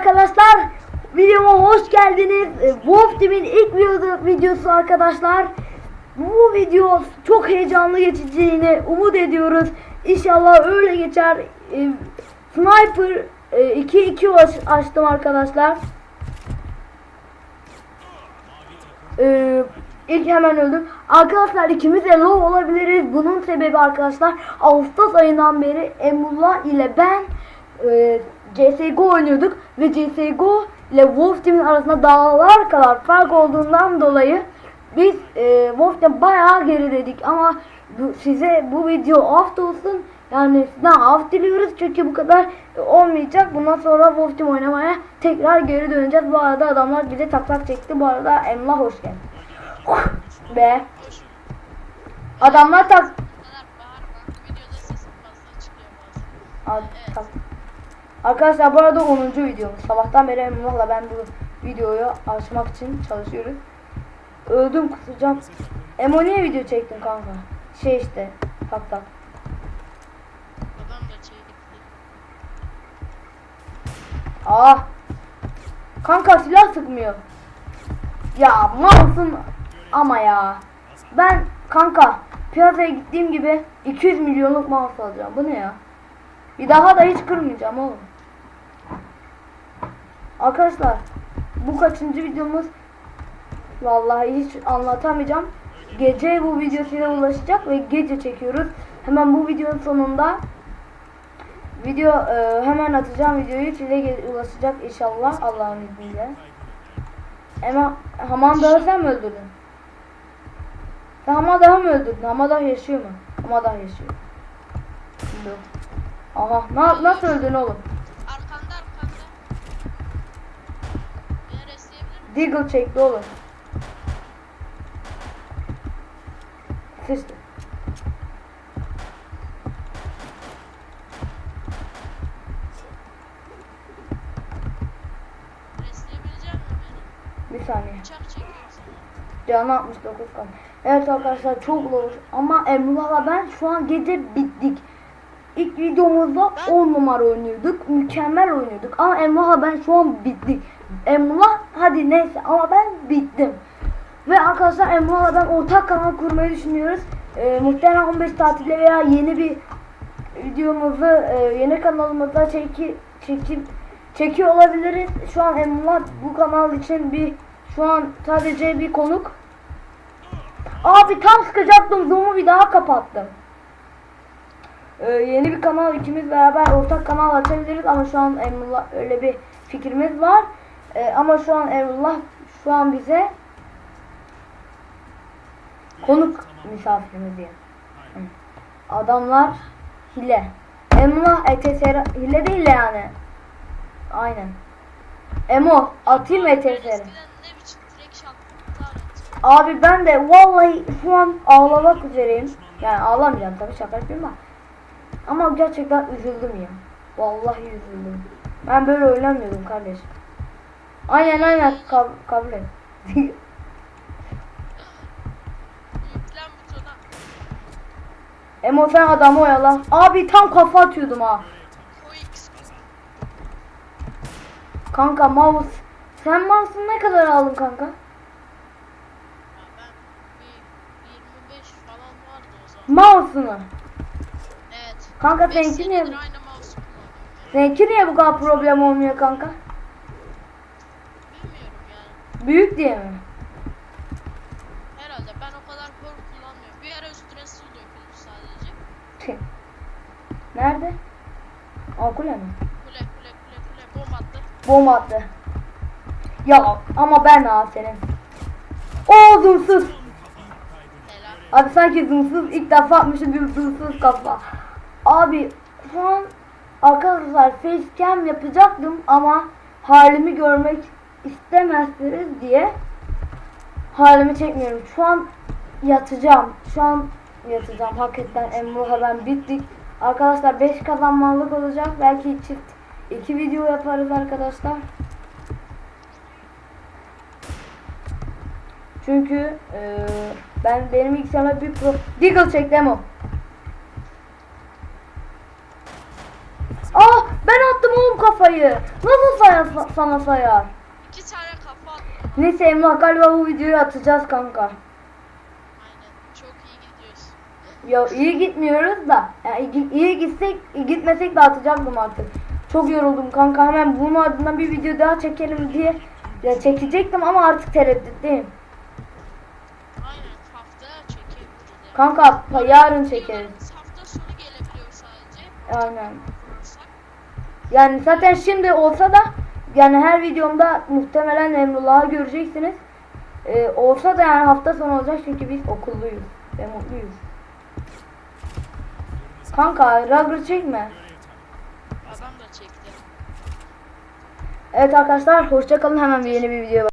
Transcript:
arkadaşlar. Videoma hoş geldiniz. Ee, Wolf Team'in ilk video, videosu arkadaşlar. Bu video çok heyecanlı geçeceğini umut ediyoruz. İnşallah öyle geçer. Ee, Sniper 2-2 aç- açtım arkadaşlar. İlk hemen öldüm. Arkadaşlar ikimiz de low olabiliriz. Bunun sebebi arkadaşlar Ağustos ayından beri Emrullah ile ben e, CSGO oynuyorduk ve CSGO ile Wolf Team'in arasında dağlar kadar fark olduğundan dolayı biz e, Wolf'te bayağı geriledik ama bu, size bu video da olsun yani sizden af diliyoruz çünkü bu kadar olmayacak. Bundan sonra Wolf Team oynamaya tekrar geri döneceğiz. Bu arada adamlar bize taklak çekti. Bu arada Emrah hoş geldin. Be. Adamlar tak... Arkadaşlar bu arada 10. videomuz. Sabahtan beri Emrah'la ben bu videoyu açmak için çalışıyoruz. Öldüm kusacağım. Emo niye video çektin kanka? Şey işte. Tak tak. Babam da çekti. Ah. Kanka silah sıkmıyor. Ya mouse'un ama ya. Ben kanka piyasaya gittiğim gibi 200 milyonluk mouse alacağım. Bu ne ya? Bir daha da hiç kırmayacağım oğlum. Arkadaşlar bu kaçıncı videomuz? Vallahi hiç anlatamayacağım. Gece bu video size ulaşacak ve gece çekiyoruz. Hemen bu videonun sonunda Video e, hemen atacağım videoyu size ulaşacak inşallah Allah'ın izniyle. Ama Hamandağı sen mi öldürdün? Sen Hamandağı mı öldürdün? Hamandah yaşıyor mu? Hamandah yaşıyor. Aha na nasıl öldün oğlum? Deagle çekti oğlum. Sıçtı. Bir saniye. Canı 69 kan. Evet arkadaşlar çok zor. Ama Emrullah'la ben şu an gece bittik. İlk videomuzda 10 numara oynuyorduk. Mükemmel oynuyorduk. Ama Emrullah'la ben şu an bittik. Emrullah hadi neyse ama ben bittim. Ve arkadaşlar Emrullah'la ben ortak kanal kurmayı düşünüyoruz. Ee, muhtemelen 15 tatilde veya yeni bir videomuzu e, yeni kanalımızda çeki, çekip çekiyor olabiliriz. Şu an Emrullah bu kanal için bir şu an sadece bir konuk. Abi tam sıkacaktım zoom'u bir daha kapattım. Ee, yeni bir kanal ikimiz beraber ortak kanal açabiliriz ama şu an Emrullah öyle bir fikrimiz var. Ee, ama şu an Emrullah şu an bize konuk misafirimiz diye. Adamlar hile. Emrullah ETSR hile değil de yani. Aynen. Emo atayım ETSR'i. Abi ben de vallahi şu an ağlamak üzereyim. Yani ağlamayacağım tabii şaka yapıyorum da. Ama gerçekten üzüldüm ya. Vallahi üzüldüm. Ben böyle oynamıyordum kardeş. Aynen aynen Kab kabul et. Emo sen adamı oyala. Abi tam kafa atıyordum ha. Kanka mouse. Sen mouse'unu ne kadar aldın kanka? Ya ben bir 25 falan vardı o zaman. Mouse'unu. Evet. Kanka 5 seninki niye, seninki niye bu kadar problem olmuyor kanka? Büyük diye mi? Herhalde ben o kadar kor kullanmıyorum. Bir ara üstüne su döküldü sadece. Nerede? Aa kule mi? Kule kule kule kule bomba attı. Bomba attı. Ya ama ben ha senin. O zoomsuz. Helal. Abi sanki zoomsuz ilk defa atmışım bir zoomsuz kafa. Abi şu an arkadaşlar facecam yapacaktım ama halimi görmek istemezsiniz diye halimi çekmiyorum. Şu an yatacağım. Şu an yatacağım. Hakikaten Emruh'a ben bittik. Arkadaşlar 5 kazanmalık olacak. Belki çift 2 video yaparız arkadaşlar. Çünkü eee, ben benim ilk sana bir pro Deagle çek demo. Aa ben attım oğlum kafayı. Nasıl sayar, sana sayar? İki tane kafa attı. Neyse Emrah galiba bu videoyu atacağız kanka. Aynen. Çok iyi gidiyorsun. Ya iyi gitmiyoruz da. Yani iyi, iyi gitsek, iyi gitmesek de atacaktım artık. Çok yoruldum kanka. Hemen bunun ardından bir video daha çekelim diye ya çekecektim ama artık tereddütteyim. Aynen haftaya. Kanka pa- yarın çekeriz. Videolarımız hafta sonu gelebiliyor sadece. Aynen. Yani zaten şimdi olsa da yani her videomda muhtemelen Emrullah'ı göreceksiniz. Ee, olsa da yani hafta sonu olacak çünkü biz okulluyuz ve mutluyuz. Kanka ragır çekme. Adam da çekti. Evet arkadaşlar hoşça kalın hemen bir yeni bir video